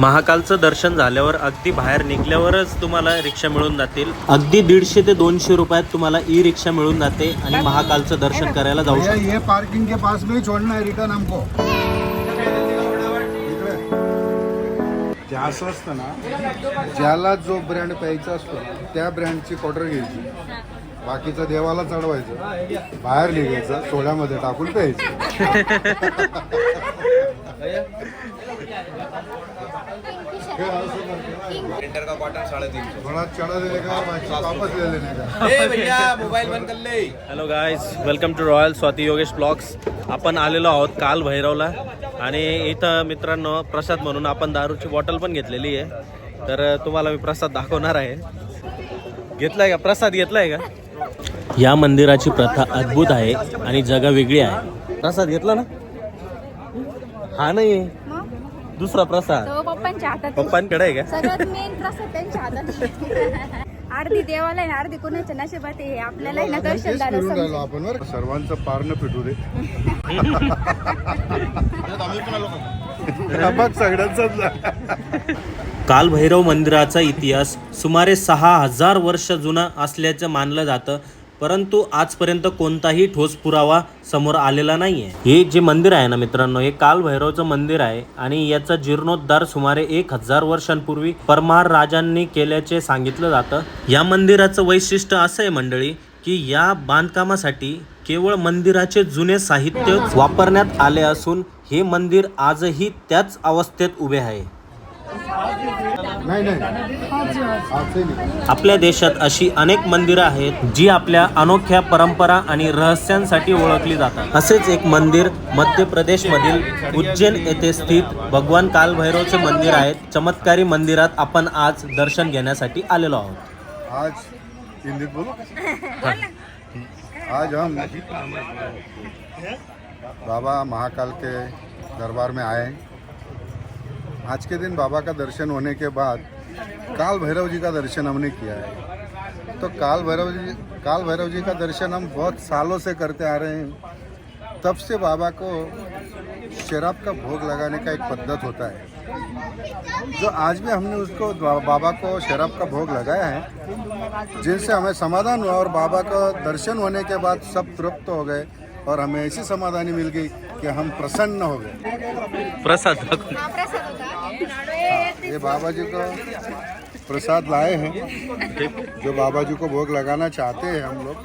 महाकालचं दर्शन झाल्यावर अगदी बाहेर निघल्यावरच तुम्हाला रिक्षा मिळून जातील. अगदी दीडशे ते दोनशे रुपयात तुम्हाला ई रिक्षा मिळून जाते आणि महाकालचं दर्शन करायला जाऊ शकता. ये पार्किंग के पास में ही छोड़ना है रिटर्न हमको. ते असं असतं ना ज्याला जो ब्रँड प्यायचा असतो त्या ब्रँडची क्वार्टर घ्यायची. बाकीचं देवाला चढवायचं. बाहेर निघायचं सोड्यामध्ये टाकून प्यायचं. प्रिंटर का क्वार्टर साढ़े तीन सौ। थोडा चढा वापस ले लेने का। ए भैया मोबाइल बंद कर ले। Hello guys welcome to royal Swati Yogesh blogs आपण आलेलो आहोत काल भैरवला. आणि इथं मित्रांनो प्रसाद म्हणून आपण दारूची बॉटल पण घेतलेली आहे. तर तुम्हाला मी प्रसाद दाखवणार आहे. घेतलाय का? प्रसाद घेतलाय का? या मंदिराची प्रथा अद्भुत आहे आणि जगा वेगळी आहे. प्रसाद घेतला ना? हा नाही दुसरा प्रसाद. तो पप्पांच्या हातात. आहे. पप्पांकडे आहे का? सगळ्यात मेन प्रसाद त्यांच्या हातात. अर्धी देवाला आहे ना अर्धी कोणाच्या नशिबात आहे? आपल्याला आहे ना दर्शन तेच झालं फिरून राहिलो समजेल. आपण बरं सर्वांचं पारणं पिटू दे. बघ काल भैरव मंदिराचा इतिहास सुमारे सहा हजार वर्ष जुना असल्याचं मानलं जातं. परंतु आजपर्यंत कोणताही ठोस पुरावा समोर आलेला नाही आहे हे जे मंदिर आहे ना मित्रांनो हे काल भैरवचं मंदिर आहे आणि याचा जीर्णोद्धार सुमारे एक हजार वर्षांपूर्वी परमार राजांनी केल्याचे सांगितलं जातं. या मंदिराचं वैशिष्ट्य असं आहे मंडळी की या बांधकामासाठी केवळ मंदिराचे जुने साहित्य वापरण्यात आले असून हे मंदिर आजही त्याच अवस्थेत उभे आहे. नाही नाही. आपल्या देशात अशी अनेक मंदिरं आहेत जी आपल्या अनोख्या परंपरा आणि रहस्यांसाठी ओळखली जातात. असेच एक मंदिर मध्य प्रदेशमधील उज्जैन येथे स्थित भगवान कालभैरवचे मंदिर आहे. चमत्कारी मंदिरात आपण आज दर्शन घेण्यासाठी आलेलो आहोत. आज हिंदीत बोलो आज हम बाबा महाकाल के दरबार में आए आज के दिन बाबा का दर्शन होने के बाद काल भैरव जी का दर्शन हमने किया है। तो काल भैरव जी काल भैरव जी का दर्शन हम बहुत सालों से करते आ रहे हैं। तब से बाबा को शराब का भोग लगाने का एक पद्धत होता है। जो आज भी हमने उसको बाबा को शराब का भोग लगाया है जिनसे हमें समाधान हुआ और बाबा का दर्शन होने के बाद सब तृप्त हो गए और हमें ऐसी समाधानी मिल गई कि हम प्रसन्न हो गए। प्रसाद प्रसाद होता ये बाबा जी को प्रसाद लाए हैं। जो बाबा जी को भोग लगाना चाहते हैं हम लोग।